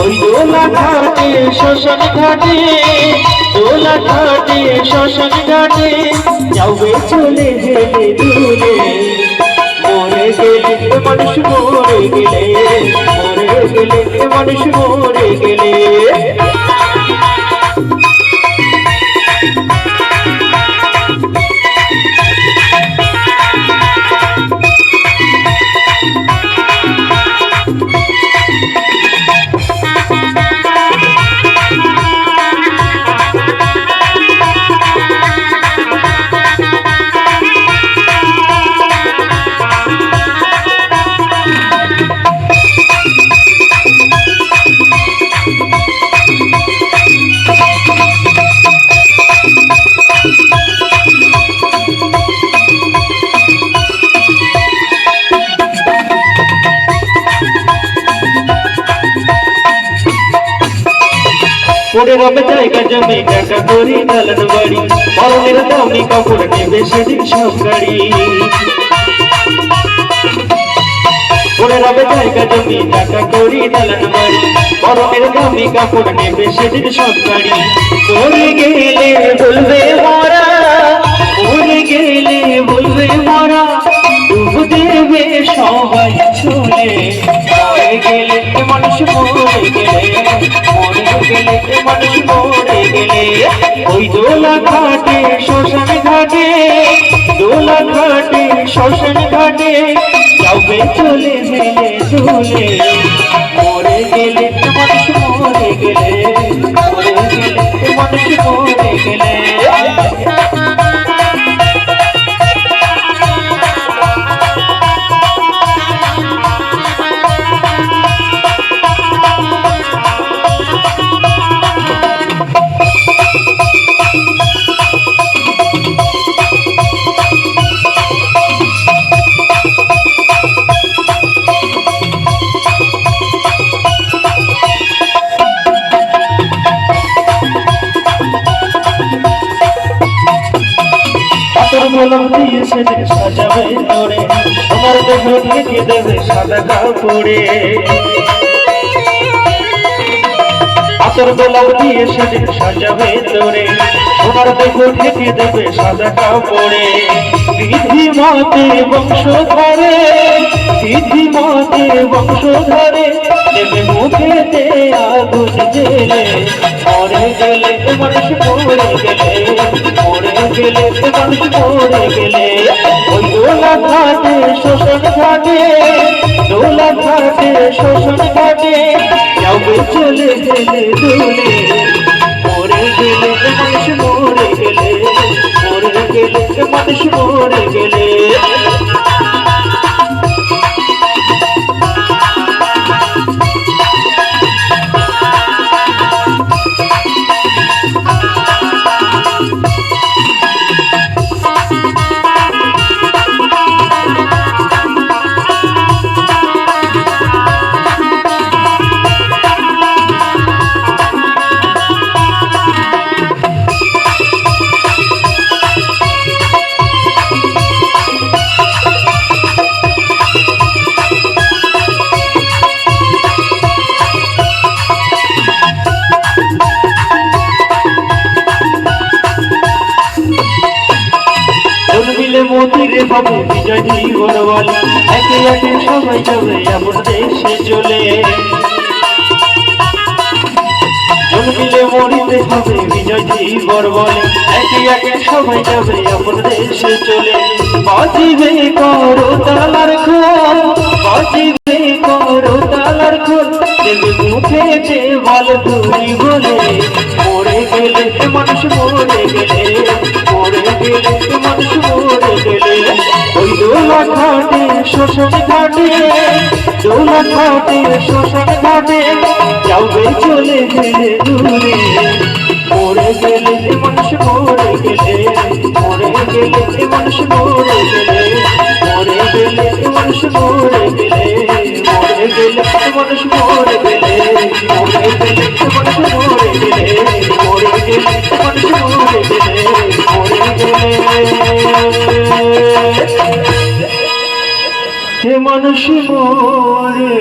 ওই দোলা ঘাটে শ্মশান ঘাটে, দোলা ঘাটে শ্মশান ঘাটে যাবে চলে গেলে দূরে। মরে গেলে মানুষ মরে গেলে মরে গেলে মানুষ মরে গেলে। পড়ে রবে জায়গা জমি টাকা করি দালান বাড়ি পরনের দামি কাপড় নেবে সেদিন সব গাড়ি। পড়ে রবে জায়গা জমি টাকা করি দালান বাড়ি পরনের দামি কাপড় নেবে সেদিন সব গাড়ি। পড়ে গেলে বলবে মরা পড়ে গেলে বলবে মরা, ডুব চলে। মানুষ মানুষ মরে গেলে ওই দোলা ঘাটে শ্মশান ঘাটে দোলা ঘাটে শ্মশান ঘাটে যাবে চলে গেলে চলে মরে গেলে মানুষ মরে গেলে মরে গেলে মানুষ মরে গেলে মলম দিয়ে সেদিন সাজাবে তোরে তোমার দেহ ঢেকে দেবে সাদা কাপড়ে। আতর গোলাপ দিয়ে সেদিন সাজাবে তোরে। তোমার দেহ ঢেকে দেবে সাদা কাপড়ে। বিধি মতে বংশ ধরে বিধি মতে বংশ ধরে দেবে মুখেতে আগুন জেলে মরে গেলে মানুষ মরে গেলে, মরে গেলে মানুষ মরে গেলে, ওই দোলা ঘাটে শোষণ ঘাটে দোলা ঘাটে শোষণ ঘাটে যাবে চলে গেলে দোলে। মরে গেলে মানুষ মরে গেলে মরে গেলে মানুষ মরে গেলে। মন্দিরে পাবো বিজয় বড়বল একে একে সবাই যাবে এমন দেশে চলে। মিলে মরিতে হবে বিজয় বড়বল একে একে সবাই যাবে এমন দেশে চলে। বাজিবে করো তালার খোল বাজিবে করো তালার খোল। দেবে মুখেতে বল তুমি বলে, মরে গেলে মানুষ মরে গেলে। মরে গেলে মানুষ মরে গেলে ওই দোলা ঘাটে শ্মশান ঘাটে দোলা ঘাটে শ্মশান ঘাটে যাবে চলে গেলে দূরে। মরে গেলে মানুষ মরে গেলে মরে গেলে মানুষ মরে গেলে মরে গেলে মানুষ মরে